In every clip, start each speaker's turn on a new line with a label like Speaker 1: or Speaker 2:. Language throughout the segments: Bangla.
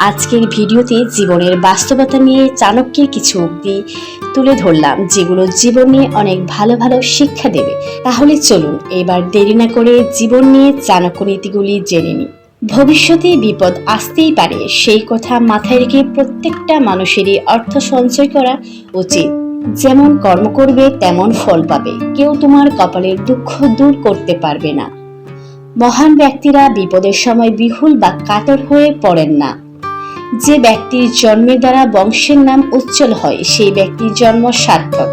Speaker 1: আজকের ভিডিওতে জীবনের বাস্তবতা নিয়ে চাণক্যের কিছু উক্তি তুলে ধরলাম, যেগুলো জীবন অনেক ভালো ভালো শিক্ষা দেবে। তাহলে চলুন এবার দেরি না করে জীবন নিয়ে চাণক্য নীতিগুলি জেনে নিই। ভবিষ্যতে বিপদ আসতেই পারে, সেই কথা মাথায় রেখে প্রত্যেকটা মানুষেরই অর্থ সঞ্চয় করা উচিত। যেমন কর্ম করবে, তেমন ফল পাবে। কেউ তোমার কপালের দুঃখ দূর করতে পারবে না। মহান ব্যক্তিরা বিপদের সময় বিহুল বা কাতর হয়ে পড়েন না। যে ব্যক্তির জন্মের দ্বারা বংশের নাম উজ্জ্বল হয়, সেই ব্যক্তির জন্ম সার্থক।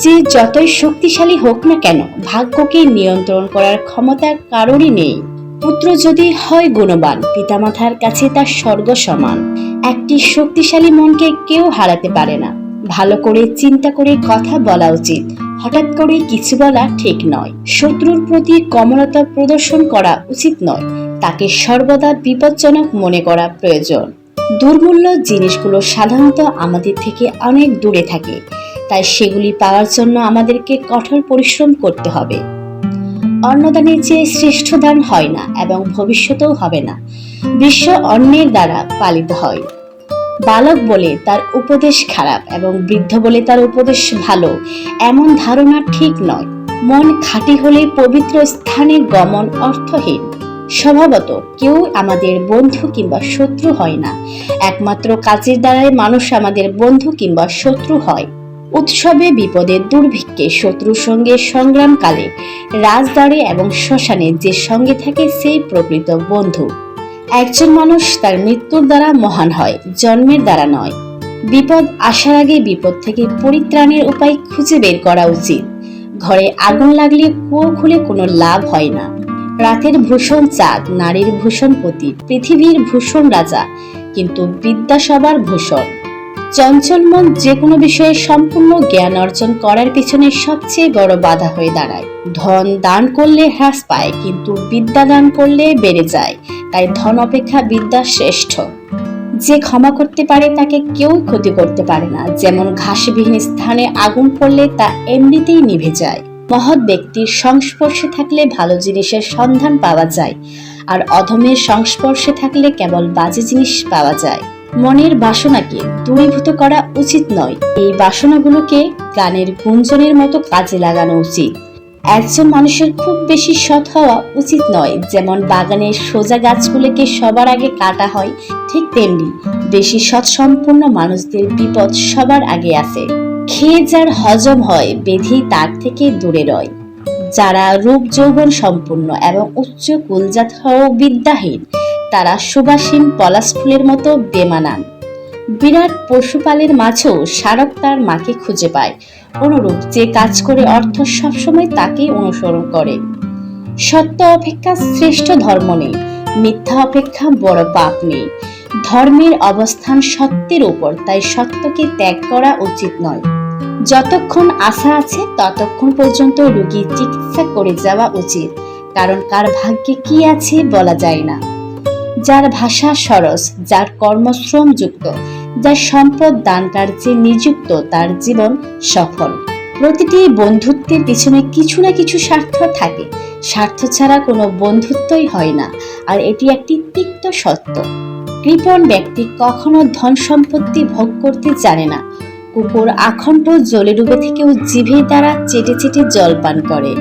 Speaker 1: যে যতই শক্তিশালী হোক না কেন, ভাগ্যকে নিয়ন্ত্রণ করার ক্ষমতা কারোরই নেই। পুত্র যদি হয় গুণবান, পিতামাতার কাছে তার স্বর্গ সমান। একটি শক্তিশালী মনকে কেউ হারাতে পারে না। ভালো করে চিন্তা করে কথা বলা উচিত। হঠাৎ করে কিছু বলা ঠিক নয়। শত্রুর প্রতি কমলতা প্রদর্শন করা উচিত নয়। তাকে সর্বদা বিপজ্জনক মনে করা প্রয়োজন। দুর্মূল্য জিনিসগুলো সাধারণত আমাদের থেকে অনেক দূরে থাকে, তাই সেগুলি পাওয়ার জন্য আমাদেরকে কঠোর পরিশ্রম করতে হবে। অন্নদানের চেয়ে শ্রেষ্ঠ দান হয় না এবং ভবিষ্যতেও হবে না। বিশ্ব অন্যের দ্বারা পালিত হয়। বালক বলে তার উপদেশ খারাপ এবং বৃদ্ধ বলে তার উপদেশ ভালো, এমন ধারণা ঠিক নয়। মন খাঁটি হলে পবিত্র স্থানে গমন অর্থহীন। স্বভাবত কেউ আমাদের বন্ধু কিংবা শত্রু হয় না। একমাত্র কাজের দ্বারাই মানুষ আমাদের বন্ধু কিংবা শত্রু হয়। উৎসবে, বিপদে, দুর্ভিক্ষে, শত্রুর সঙ্গে সংগ্রামকালে, রাজদ্বারে এবং শ্মশানে যে সঙ্গে থাকে সেই প্রকৃত বন্ধু। একজন মানুষ তার মৃত্যুর দ্বারা মহান হয়, জন্মের দ্বারা নয়। বিপদ আসার আগে বিপদ থেকে পরিত্রাণের উপায় খুঁজে বের করা উচিত। ঘরে আগুন লাগলে কুয়ো খুলে কোনো লাভ হয় না। রাতের ভূষণ চাঁদ, নারীর ভূষণ পতি, পৃথিবীর ভূষণ রাজা, কিন্তু বিদ্যা সবার ভূষণ। চঞ্চল মন যে কোনো বিষয়ে সম্পূর্ণ জ্ঞান অর্জন করার পিছনে সবচেয়ে বড় বাধা হয়ে দাঁড়ায়। ধন দান করলে হ্রাস পায়, কিন্তু বিদ্যা দান করলে বেড়ে যায়, তাই ধন অপেক্ষা বিদ্যা শ্রেষ্ঠ। যে ক্ষমা করতে পারে তাকে কেউ ক্ষতি করতে পারে না, যেমন ঘাসবিহীন স্থানে আগুন পড়লে তা এমনিতেই নিভে যায়। মহৎ ব্যক্তির সংস্পর্শে থাকলে ভালো জিনিসের সন্ধান পাওয়া যায়, আর অধমের সংস্পর্শে থাকলে কেবল বাজে জিনিস পাওয়া যায়। মনের বাসনাকে দূরীভূত করা উচিত নয়। এই বাসনাগুলোকে গানের গুঞ্জনের মতো কাজে লাগানো উচিত। একজন মানুষের খুব বেশি সৎ হওয়া উচিত নয়, যেমন বাগানের সোজা গাছগুলোকে সবার আগে কাটা হয়, ঠিক তেমনি বেশি সৎ সম্পূর্ণ মানুষদের বিপদ সবার আগে আসে। খেয়ে যার হজম হয়, বেধি তার থেকে দূরে রয়। যারা রূপ যৌবন সম্পূর্ণ এবং উচ্চ কুলজাত হওয়া বিদ্যাহীন, তারা সুবাসীন পলাশ ফুলের মতো বেমানান। বিরাট পশুপালের মাঝেও সারক তার মাকে খুঁজে পায়। অনুরূপ যে কাজ করে অর্থ সবসময় তাকেই অনুসরণ করে। সত্য অপেক্ষা শ্রেষ্ঠ ধর্ম নেই, মিথ্যা অপেক্ষা বড় পাপ নেই। ধর্মের অবস্থান সত্যের উপর, তাই সত্যকে ত্যাগ করা উচিত নয়। যতক্ষণ আশা আছে, ততক্ষণ পর্যন্ত রোগী চিকিৎসা করে যাওয়া উচিত। কারণ কার ভাগ্যে কি আছে বলা যায় না। যার ভাষা সরস, যার কর্মশ্রম যুক্ত, যার সম্পদ দান কার্যে নিযুক্ত, তার জীবন সফল। প্রতিটি বন্ধুত্বের পিছনে কিছু না কিছু স্বার্থ থাকে। স্বার্থ ছাড়া কোনো বন্ধুত্বই হয় না, আর এটি একটি তিক্ত সত্য। কৃপণ ব্যক্তি কখনো ধন সম্পত্তি ভোগ করতে জানে না কুকুর আখণ্ড জলের উপর থেকেও জিভে দ্বারা চেটে চেটে জল পান করে।